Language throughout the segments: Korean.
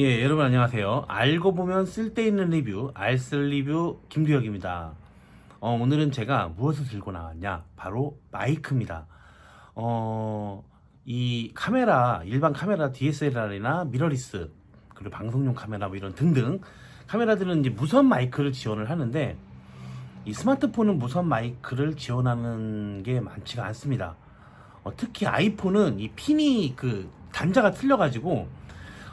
예, 여러분 안녕하세요. 알고 보면 쓸데있는 리뷰, 알쓸 리뷰 김두혁입니다. 어, 오늘은 제가 무엇을 들고 나왔냐? 바로 마이크입니다. 어, 이 카메라, 일반 카메라 DSLR이나 미러리스, 그리고 방송용 카메라 뭐 이런 등등 카메라들은 이제 무선 마이크를 지원을 하는데 이 스마트폰은 무선 마이크를 지원하는 게 많지가 않습니다. 어, 특히 아이폰은 이 핀이 그 단자가 틀려가지고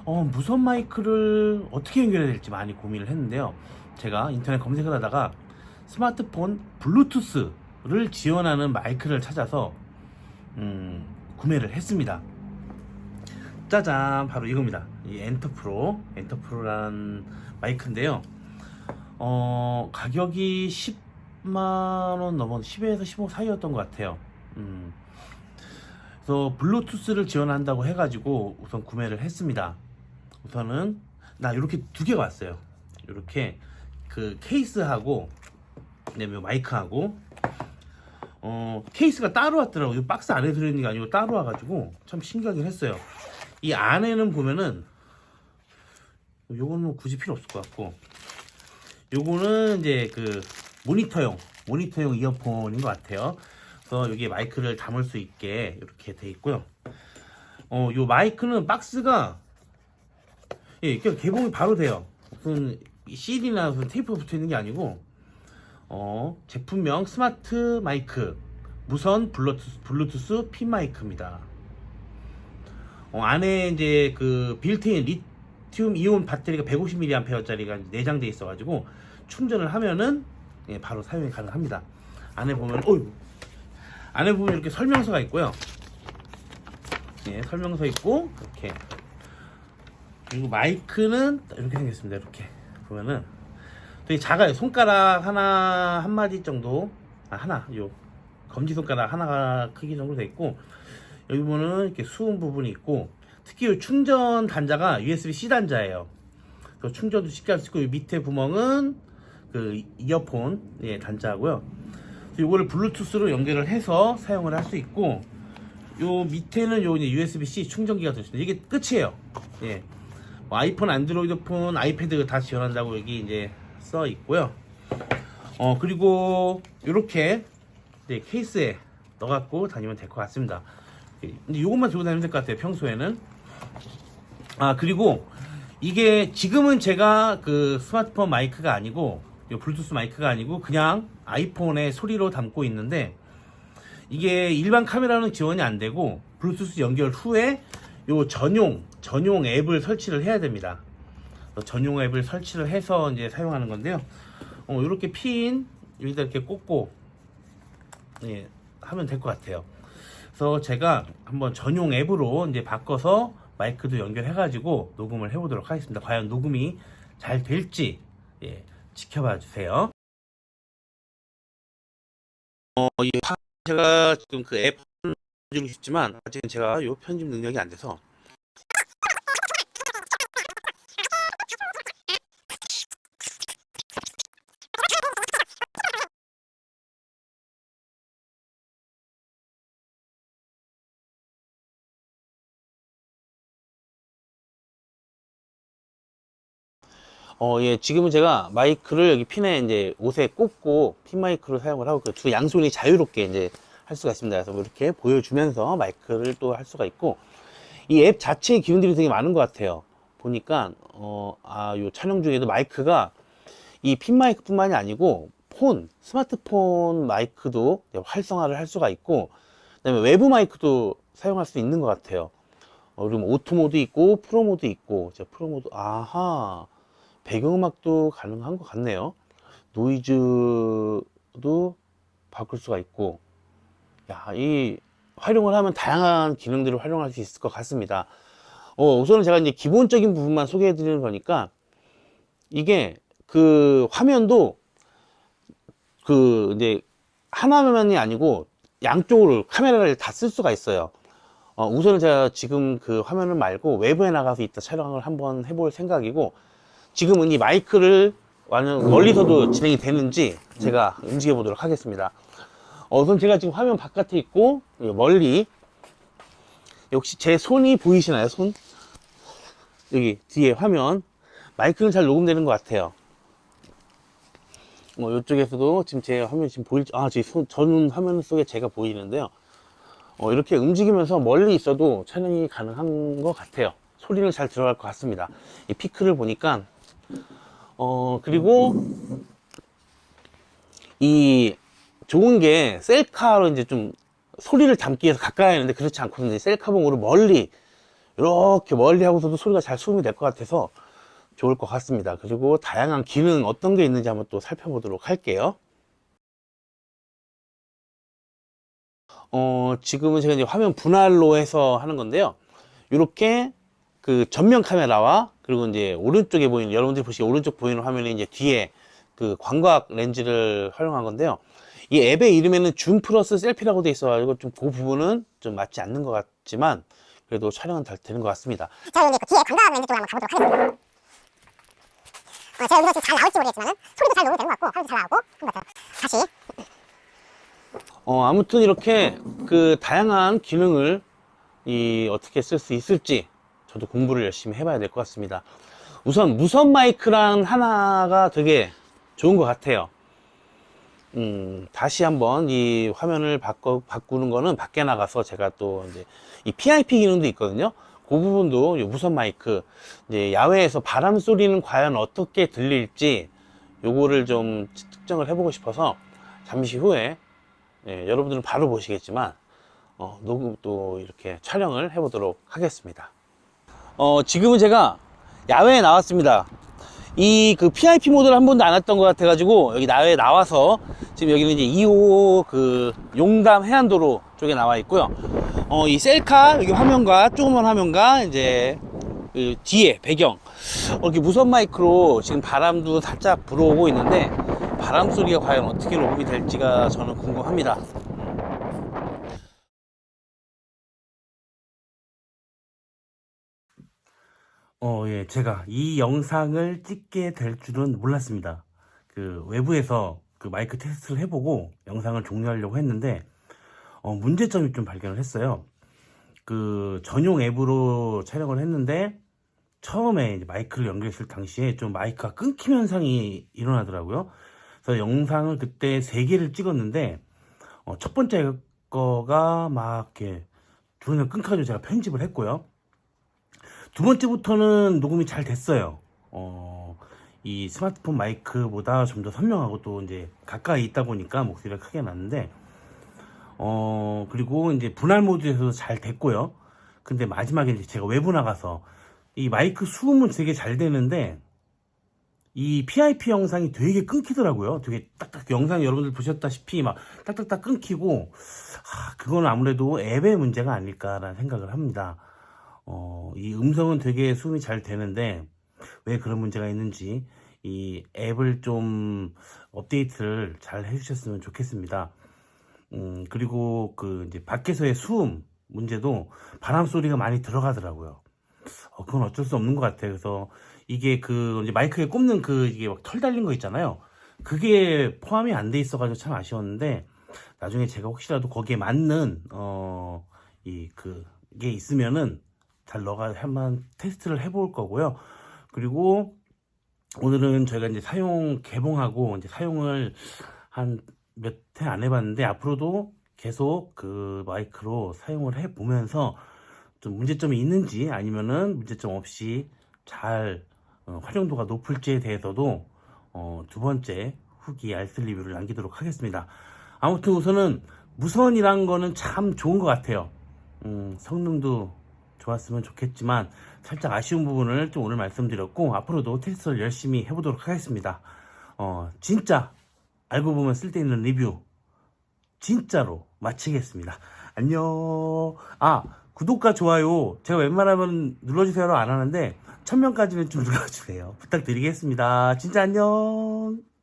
어, 무선 마이크를 어떻게 연결해야 될지 많이 고민을 했는데요. 제가 인터넷 검색을 하다가 스마트폰 블루투스를 지원하는 마이크를 찾아서 음, 구매를 했습니다. 짜잔, 바로 이겁니다. 이 엔터프로, 엔터프로라는 마이크인데요. 어, 가격이 10만원 넘어 10에서 15 사이였던 것 같아요. 음, 그래서 블루투스를 지원한다고 해가지고 우선 구매를 했습니다. 우선은 나 이렇게 두 개가 왔어요. 이렇게 그 케이스하고 그다음에 마이크하고 어 케이스가 따로 왔더라고요. 이 박스 안에 들어있는 게 아니고 따로 와가지고 참 신기하긴 했어요. 이 안에는 보면은 요거는 뭐 굳이 필요 없을 것 같고 요거는 이제 그 모니터용 모니터용 이어폰인 것 같아요. 그래서 여기에 마이크를 담을 수 있게 이렇게 돼 있고요. 어, 요 마이크는 박스가 예, 이렇게 개봉이 바로 돼요. 무슨 CD나 무슨 테이프 붙어 있는 게 아니고 어, 제품명 스마트 마이크 무선 블루투스, 블루투스 핀 마이크입니다. 어, 안에 이제 그 빌트인 리튬 이온 배터리가 150mAh짜리가 내장돼 있어가지고 충전을 하면은 예, 바로 사용이 가능합니다. 안에 보면 어이 안에 보면 이렇게 설명서가 있고요. 예, 설명서 있고 이렇게 그리고 마이크는 이렇게 생겼습니다. 이렇게 보면은 되게 작아요. 손가락 하나 한 마디 정도 아 하나 요 검지 손가락 하나가 크기 정도 돼 있고 여기 보면은 이렇게 수음 부분이 있고 특히 이 충전 단자가 USB-C 단자예요. 그래서 충전도 쉽게 할 수 있고 이 밑에 구멍은 그 이어폰 예, 단자고요. 이거를 블루투스로 연결을 해서 사용을 할 수 있고 요 밑에는 요 USB-C 충전기가 들어있습니다. 이게 끝이에요. 예. 뭐 아이폰, 안드로이드 폰, 아이패드 다 지원한다고 여기 이제 써 있고요. 어 그리고 이렇게 이제 케이스에 넣어갖고 다니면 될 것 같습니다. 예, 근데 이것만 들고 다니면 될 것 같아요. 평소에는. 아 그리고 이게 지금은 제가 그 스마트폰 마이크가 아니고 요 블루투스 마이크가 아니고 그냥 아이폰에 소리로 담고 있는데 이게 일반 카메라는 지원이 안 되고 블루투스 연결 후에 요 전용 전용 앱을 설치를 해야 됩니다. 그래서 전용 앱을 설치를 해서 이제 사용하는 건데요. 어, 이렇게 핀 여기다 이렇게 꽂고 예, 하면 될 것 같아요. 그래서 제가 한번 전용 앱으로 이제 바꿔서 마이크도 연결해가지고 녹음을 해보도록 하겠습니다. 과연 녹음이 잘 될지 예, 지켜봐 주세요. 어, 이 파- 제가 지금 그 앱 가지고 싶지만 아직은 제가 요 편집 능력이 안 돼서. 어, 예, 지금은 제가 마이크를 여기 핀에 이제 옷에 꽂고 핀 마이크로 사용을 하고 두 양손이 자유롭게 이제 할 수가 있습니다. 그래서 뭐 이렇게 보여주면서 마이크를 또 할 수가 있고 이 앱 자체의 기능들이 되게 많은 것 같아요. 보니까 어, 아, 요 촬영 중에도 마이크가 이 핀 마이크뿐만이 아니고 폰, 스마트폰 마이크도 활성화를 할 수가 있고 그다음에 외부 마이크도 사용할 수 있는 것 같아요. 어, 그리고 오토 모드 있고 프로 모드 있고 제 프로 모드 아하 배경음악도 가능한 것 같네요. 노이즈도 바꿀 수가 있고, 야, 이 활용을 하면 다양한 기능들을 활용할 수 있을 것 같습니다. 어, 우선은 제가 이제 기본적인 부분만 소개해 드리는 거니까, 이게 그 화면도 그 이제 하나만이 아니고 양쪽으로 카메라를 다 쓸 수가 있어요. 어, 우선은 제가 지금 그 화면을 말고 외부에 나가서 이따 촬영을 한번 해볼 생각이고, 지금은 이 마이크를 완전 멀리서도 진행이 되는지 제가 움직여 보도록 하겠습니다. 어, 우선 제가 지금 화면 바깥에 있고 멀리 역시 제 손이 보이시나요? 손? 여기 뒤에 화면 마이크는 잘 녹음되는 것 같아요. 뭐 이쪽에서도 지금 제 화면 지금 보일 아 지금 손- 전 화면 속에 제가 보이는데요. 어, 이렇게 움직이면서 멀리 있어도 촬영이 가능한 것 같아요. 소리는 잘 들어갈 것 같습니다. 이 피크를 보니까 어 그리고 이 좋은 게 셀카로 이제 좀 소리를 담기 위해서 가까이 하는데 그렇지 않거든요. 셀카봉으로 멀리 이렇게 멀리 하고서도 소리가 잘 수음이 될 것 같아서 좋을 것 같습니다. 그리고 다양한 기능 어떤 게 있는지 한번 또 살펴보도록 할게요. 어, 지금은 제가 이제 화면 분할로 해서 하는 건데요. 이렇게 그 전면 카메라와 그리고 이제 오른쪽에 보이는 여러분들이 보시기 오른쪽 보이는 화면에 이제 뒤에 그 광각 렌즈를 활용한 건데요. 이 앱의 이름에는 줌 플러스 셀피라고 돼 있어가지고 좀 그 부분은 좀 맞지 않는 것 같지만 그래도 촬영은 잘 되는 것 같습니다. 자, 여기 그 뒤에 관광 렌즈 쪽으로 한번 가보도록 하겠습니다. 어, 제가 여기서 잘 나올지 모르겠지만 소리도 잘 녹음이 되는 것 같고 화면도 잘 나오고 그런 것 같아요. 다시 어, 아무튼 이렇게 그 다양한 기능을 이 어떻게 쓸 수 있을지 저도 공부를 열심히 해봐야 될 것 같습니다. 우선 무선 마이크란 하나가 되게 좋은 것 같아요. 음, 다시 한번 이 화면을 바꿔, 바꾸는 거는 밖에 나가서 제가 또 이제 이 PIP 기능도 있거든요. 그 부분도 이 무선 마이크, 이제 야외에서 바람 소리는 과연 어떻게 들릴지 요거를 좀 측정을 해보고 싶어서 잠시 후에 예, 여러분들은 바로 보시겠지만 어, 녹음 또 이렇게 촬영을 해보도록 하겠습니다. 어, 지금은 제가 야외에 나왔습니다. 이 그 PIP 모드를 한 번도 안 했던 것 같아가지고 여기 야외에 나와서 지금 여기는 이제 2호 그 용담 해안도로 쪽에 나와 있고요. 어, 이 셀카 여기 화면과 조그만 화면과 이제 그 뒤에 배경 어, 이렇게 무선 마이크로 지금 바람도 살짝 불어오고 있는데 바람 소리가 과연 어떻게 녹음이 될지가 저는 궁금합니다. 어, 예, 제가 이 영상을 찍게 될 줄은 몰랐습니다. 그 외부에서 그 마이크 테스트를 해보고 영상을 종료하려고 했는데 어, 문제점이 좀 발견을 했어요. 그 전용 앱으로 촬영을 했는데 처음에 마이크를 연결했을 당시에 좀 마이크가 끊김 현상이 일어나더라고요. 그래서 영상을 그때 세 개를 찍었는데 어, 첫 번째 거가 막 이렇게 중간에 끊겨가지고 제가 편집을 했고요. 두 번째부터는 녹음이 잘 됐어요. 어, 이 스마트폰 마이크보다 좀 더 선명하고 또 이제 가까이 있다 보니까 목소리가 크게 났는데 어, 그리고 이제 분할 모드에서도 잘 됐고요. 근데 마지막에 이제 제가 외부 나가서 이 마이크 수음은 되게 잘 되는데 이 PIP 영상이 되게 끊기더라고요. 되게 딱딱 영상 여러분들 보셨다시피 막 딱딱딱 끊기고 아, 그건 아무래도 앱의 문제가 아닐까라는 생각을 합니다. 어, 이 음성은 되게 수음이 잘 되는데 왜 그런 문제가 있는지 이 앱을 좀 업데이트를 잘 해주셨으면 좋겠습니다. 음, 그리고 그 이제 밖에서의 수음 문제도 바람 소리가 많이 들어가더라고요. 어, 그건 어쩔 수 없는 것 같아요. 그래서 이게 그 이제 마이크에 꼽는 그 이게 막 털 달린 거 있잖아요. 그게 포함이 안 돼 있어가지고 참 아쉬웠는데 나중에 제가 혹시라도 거기에 맞는 어 이 그게 있으면은 잘 넣어가 한번 테스트를 해볼 거고요. 그리고 오늘은 저희가 이제 사용 개봉하고 이제 사용을 한 몇 회 안 해봤는데 앞으로도 계속 그 마이크로 사용을 해 보면서 좀 문제점이 있는지 아니면은 문제점 없이 잘 어, 활용도가 높을지에 대해서도 어, 두 번째 후기 알쓸 리뷰를 남기도록 하겠습니다. 아무튼 우선은 무선이란 거는 참 좋은 것 같아요. 음, 성능도 좋았으면 좋겠지만 살짝 아쉬운 부분을 좀 오늘 말씀드렸고 앞으로도 테스트를 열심히 해보도록 하겠습니다. 어, 진짜 알고 보면 쓸데있는 리뷰 진짜로 마치겠습니다. 안녕. 아 구독과 좋아요 제가 웬만하면 눌러주세요로 안 하는데 천명까지는 좀 눌러주세요. 부탁드리겠습니다. 진짜 안녕.